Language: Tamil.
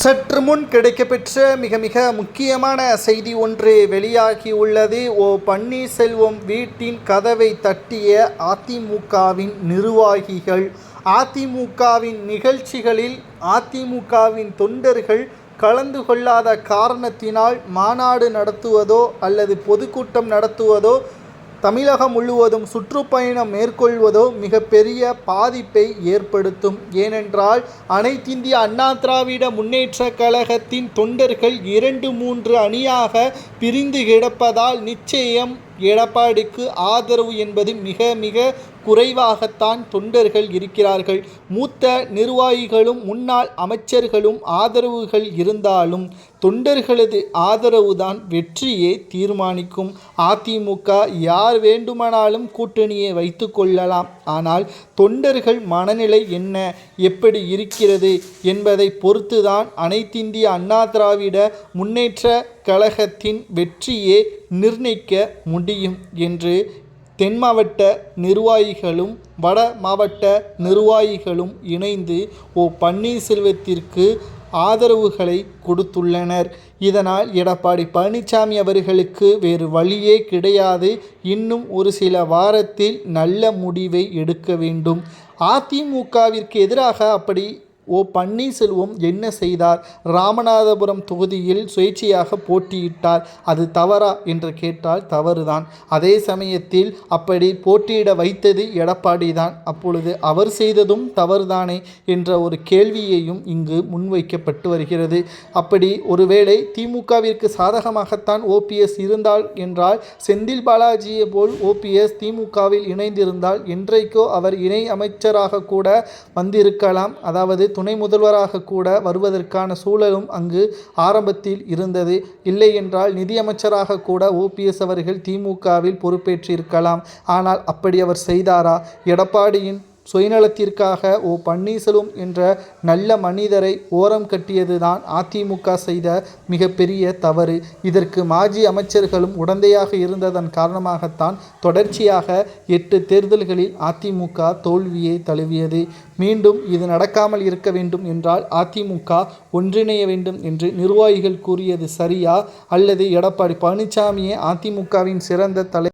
சற்று முன் கிடைக்கப்பெற்ற மிக மிக முக்கியமான செய்தி ஒன்று வெளியாகியுள்ளது. ஓ பன்னீர்செல்வம் வீட்டின் கதவை தட்டிய அதிமுகவின் நிர்வாகிகள். அதிமுகவின் நிகழ்ச்சிகளில் அதிமுகவின் தொண்டர்கள் கலந்து கொள்ளாத காரணத்தினால் மாநாடு நடத்துவதோ அல்லது பொதுக்கூட்டம் நடத்துவதோ தமிழகம் முழுவதும் சுற்றுப்பயணம் மேற்கொள்வதோ மிகப்பெரிய பாதிப்பை ஏற்படுத்தும். ஏனென்றால் அனைத்திந்திய அண்ணா திராவிட முன்னேற்ற கழகத்தின் தொண்டர்கள் இரண்டு மூன்று அணியாக பிரிந்து கிடப்பதால் நிச்சயம் எடப்பாடிக்கு ஆதரவு என்பது மிக மிக குறைவாகத்தான் தொண்டர்கள் இருக்கிறார்கள். மூத்த நிர்வாகிகளும் முன்னாள் அமைச்சர்களும் ஆதரவுகள் இருந்தாலும் தொண்டர்களது ஆதரவுதான் வெற்றியை தீர்மானிக்கும். அதிமுக யார் வேண்டுமானாலும் கூட்டணியை வைத்து கொள்ளலாம். ஆனால் தொண்டர்கள் மனநிலை என்ன? எப்படி இருக்கிறது என்பதை பொறுத்துதான் அனைத்திந்திய அண்ணா திராவிட முன்னேற்ற கழகத்தின் வெற்றியை நிர்ணயிக்க முடியும் என்று தென் மாவட்ட நிர்வாகிகளும் வட மாவட்ட நிர்வாகிகளும் இணைந்து ஓ பன்னீர்செல்வத்திற்கு ஆதரவுகளை கொடுத்துள்ளனர். இதனால் எடப்பாடி பழனிசாமி அவர்களுக்கு வேறு வழியே கிடையாது. இன்னும் ஒரு சில வாரத்தில் நல்ல முடிவை எடுக்க வேண்டும். அதிமுகவிற்கு எதிராக அப்படி ஓ பன்னீர்செல்வம் என்ன செய்தார்? ராமநாதபுரம் தொகுதியில் சுயேட்சையாக போட்டியிட்டார். அது தவறா? என்று கேட்டால் தவறுதான். அதே சமயத்தில் அப்படி போட்டியிட வைத்தது எடப்பாடி தான் அப்பொழுது அவர் செய்ததும் தவறுதானே என்ற ஒரு கேள்வியையும் இங்கு முன்வைக்கப்பட்டு வருகிறது. அப்படி ஒருவேளை திமுகவிற்கு சாதகமாகத்தான் ஓபிஎஸ் இருந்தால் என்றால் செந்தில் பாலாஜியை போல் ஓபிஎஸ் திமுகவில் இணைந்திருந்தால் என்றைக்கோ அவர் இணை அமைச்சராக கூட வந்திருக்கலாம். அதாவது துணை முதல்வராக கூட வருவதற்கான சூழலும் அங்கு ஆரம்பத்தில் இருந்தது. இல்லை என்றால் நிதியமைச்சராக கூட ஓபிஎஸ் அவர்கள் திமுகவில் பொறுப்பேற்றிருக்கலாம். ஆனால் அப்படி அவர் செய்தாரா? எடப்பாடியின் சுயநலத்திற்காக ஓ பன்னீர்செல்வம் என்ற நல்ல மனிதரை ஓரம் கட்டியதுதான் அதிமுக செய்த மிகப்பெரிய தவறு. இதற்கு மாஜி அமைச்சர்களும் உடந்தையாக இருந்ததன் காரணமாகத்தான் தொடர்ச்சியாக எட்டு தேர்தல்களில் அதிமுக தோல்வியை தழுவியது. மீண்டும் இது நடக்காமல் இருக்க வேண்டும் என்றால் அதிமுக ஒன்றிணைய வேண்டும் என்று நிர்வாகிகள் கூறியது சரியா? அல்லது எடப்பாடி பழனிசாமியே அதிமுகவின் சிறந்த தலை